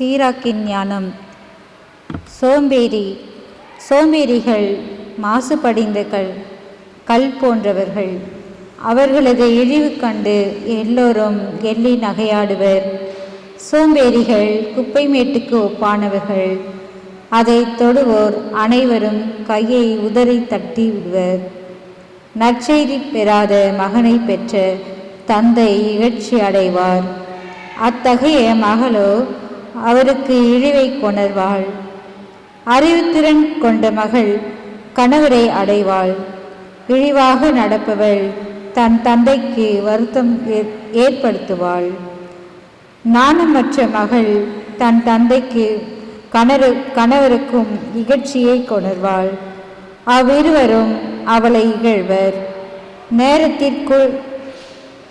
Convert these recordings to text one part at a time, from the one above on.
சீராக்கின் ஞானம். சோம்பேறி சோம்பேறிகள் மாசுபடிந்தகள் கல் போன்றவர்கள். அவர்களது இழிவு கண்டு எல்லோரும் எள்ளி நகையாடுவர். சோம்பேறிகள் குப்பை மேட்டுக்கு ஒப்பானவர்கள். அதை தொடுவோர் அனைவரும் கையை உதறி தட்டி விடுவர். நற்செய்தி பெறாத மகனை பெற்ற தந்தை இகழ்ச்சி அடைவார். அத்தகைய மகளோ அவருக்கு இழிவை கொணர்வாள். அறிவுத்திறன் கொண்ட மகள் கணவரை அடைவாள். இழிவாக நடப்பவள் தன் தந்தைக்கு வருத்தம் ஏற்படுத்துவாள். நாணமற்ற மகள் தன் தந்தைக்கு கணரு கணவருக்கும் இகழ்ச்சியை கொணர்வாள். அவ்விருவரும் அவளை இகழ்வர். நேரத்திற்குள்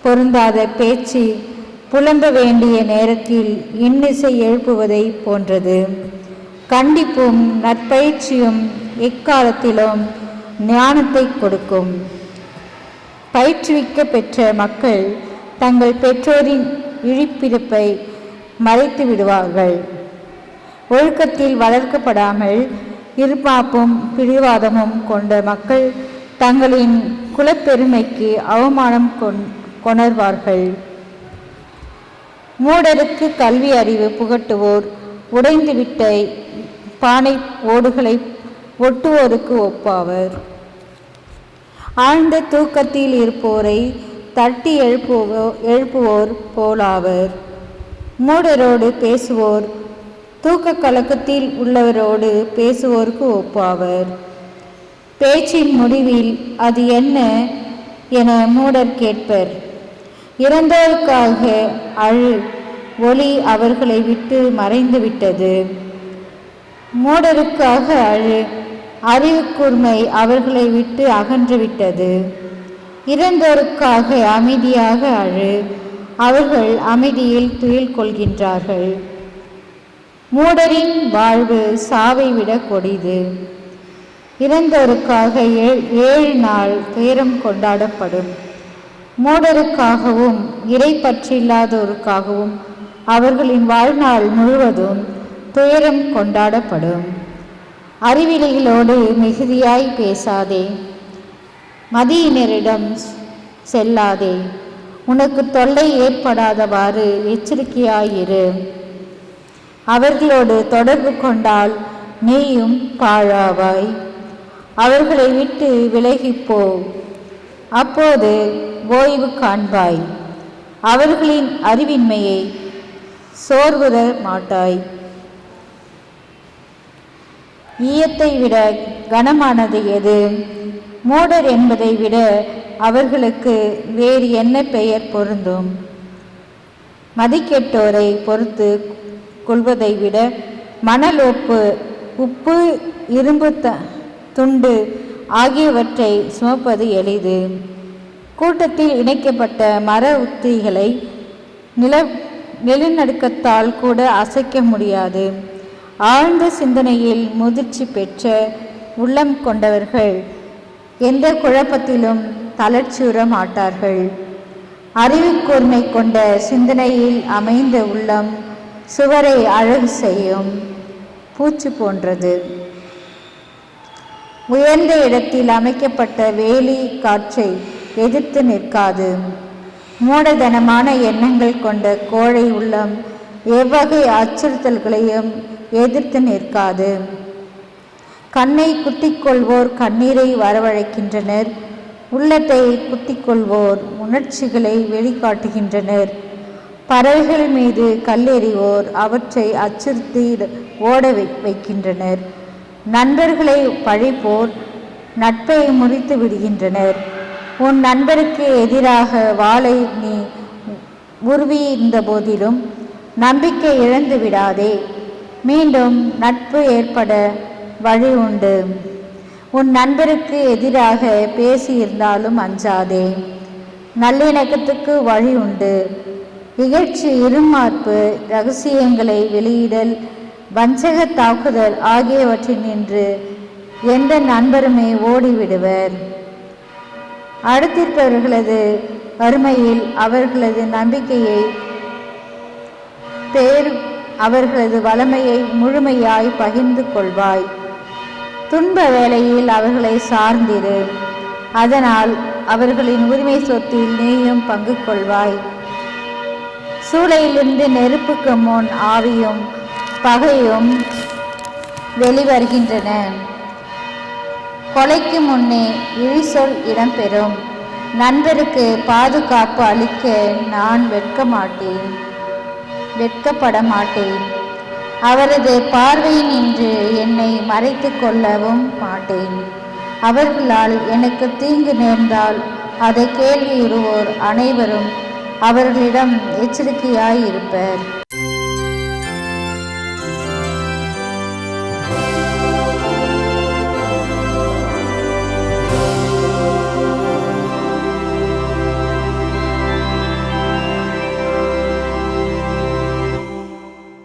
பொருந்தாத பேச்சு புலம்ப வேண்டிய நேரத்தில் இன்னிசை எழுப்புவதை போன்றது. கண்டிப்பும் நற்பயிற்சியும் எக்காலத்திலும் ஞானத்தை கொடுக்கும். பயிற்றுவிக்க பெற்ற மக்கள் தங்கள் பெற்றோரின் இழிப்பிறப்பை மறைத்து விடுவார்கள். ஒழுக்கத்தில் வளர்க்கப்படாமல் இருப்பாப்பும் பிடிவாதமும் கொண்ட மக்கள் தங்களின் குலப்பெருமைக்கு அவமானம் கொண் கொணர்வார்கள். மூடருக்கு கல்வி அறிவு புகட்டுவோர். உடைந்துவிட்ட பானை ஓடுகளை ஒட்டுவோருக்கு ஒப்பாவர். ஆழ்ந்த தூக்கத்தில் இருப்போரை தட்டி எழுப்புவோ எழுப்புவோர் போலாவர். மூடரோடு பேசுவோர் தூக்க கலக்கத்தில் உள்ளவரோடு பேசுவோருக்கு ஒப்பாவர். பேச்சின் முடிவில் அது என்ன என மூடர் கேட்பர். இறந்தோருக்காக அழு ஒளி அவர்களை விட்டு மறைந்து விட்டது. மூடருக்காக அழு அறிவு கூர்மை அவர்களை விட்டு அகன்று விட்டது. இறந்தோருக்காக அமைதியாக அழு அவர்கள் அமைதியில் துயில் கொள்கின்றார்கள். மூடரின் வாழ்வு சாவை விட கொடிது. இறந்தோருக்காக ஏழ் ஏழு நாள் துயரம் கொண்டாடப்படும். மூடருக்காகவும் இறை பற்றில்லாதோருக்காகவும் அவர்களின் வாழ்நாள் முழுவதும் துயரம் கொண்டாடப்படும். அறிவிலைகளோடு மிகுதியாய் பேசாதே. மதியினரிடம் செல்லாதே. உனக்கு தொல்லை ஏற்படாதவாறு எச்சரிக்கையாயிரு. அவர்களோடு தொடர்பு கொண்டால் நீயும் பாழாவாய். அவர்களை விட்டு விலகிப்போ. அப்போது ஓய்வு காண்பாய். அவர்களின் அறிவின்மையை சோர்வுற மாட்டாய். ஈயத்தை விட கனமானது எது? மூடர் என்பதை விட அவர்களுக்கு வேறு என்ன பெயர் பொருந்தும்? மதிக்கெட்டோரை பொறுத்து கொள்வதை விட மணலோப்பு உப்பு உப்பு இரும்பு த துண்டு ஆகியவற்றை சுமப்பது எளிது. கூட்டத்தில் இணைக்கப்பட்ட மர உத்திகளை நில நிலநடுக்கத்தால் கூட அசைக்க முடியாது. ஆழ்ந்த சிந்தனையில் முதிர்ச்சி பெற்ற உள்ளம் கொண்டவர்கள் எந்த குழப்பத்திலும் தளர்ச்சியுற மாட்டார்கள். அறிவு கூர்மை கொண்ட சிந்தனையில் அமைந்த உள்ளம் சுவரை அழகு செய்யும் பூச்சு போன்றது. உயர்ந்த இடத்தில் அமைக்கப்பட்ட வேலி காற்றை எதிர்த்து நிற்காது. மூடதனமான எண்ணங்கள் கொண்ட கோழை உள்ளம் எவ்வகை அச்சுறுத்தல்களையும் எதிர்த்து நிற்காது. கண்ணை குத்திக்கொள்வோர் கண்ணீரை வரவழைக்கின்றனர். உள்ளத்தை குத்திக்கொள்வோர் உணர்ச்சிகளை வெளிக்காட்டுகின்றனர். பறவைகள் மீது கல்லெறிவோர் அவற்றை அச்சுறுத்தி ஓட வை- வைக்கின்றனர். நண்பர்களை பழிப்போர் நட்பை முறித்து விடுகின்றனர். உன் நண்பருக்கு எதிராக வாளை நீ உருவியிருந்த போதிலும் நம்பிக்கை இழந்து விடாதே. மீண்டும் நட்பு ஏற்பட வழி உண்டு. உன் நண்பருக்கு எதிராக பேசியிருந்தாலும் அஞ்சாதே. நல்லிணக்கத்துக்கு வழி உண்டு. இகழ்ச்சி இருமார்ப்பு ரகசியங்களை வெளியிடல் வஞ்சக தாக்குதல் ஆகியவற்றில் நின்று எந்த நண்பருமே ஓடிவிடுவர். அடுத்திருப்பவர்களது வறுமையில் அவர்களது நம்பிக்கையை பேர் அவர்களது வளமையை முழுமையாய் பகிர்ந்து கொள்வாய். துன்ப வேளையில் அவர்களை சார்ந்திரு. அதனால் அவர்களின் உரிமை சொத்தில் நீயும் பங்கு கொள்வாய். சூளையிலிருந்து நெருப்புக்கு முன் ஆவியும் பகையும் வெளிவருகின்றன. கொலைக்கு முன்னே இழிசொல் இடம்பெறும். நண்பருக்கு பாதுகாப்பு அளிக்க நான் வெட்க மாட்டேன் வெட்கப்பட மாட்டேன் அவரது பார்வையின் இன்று என்னை மறைத்து கொள்ளவும் மாட்டேன். அவர்களால் எனக்கு தீங்கு நேர்ந்தால் அதை கேள்வியுறுவோர் அனைவரும் அவர்களிடம் எச்சரிக்கையாயிருப்பர்.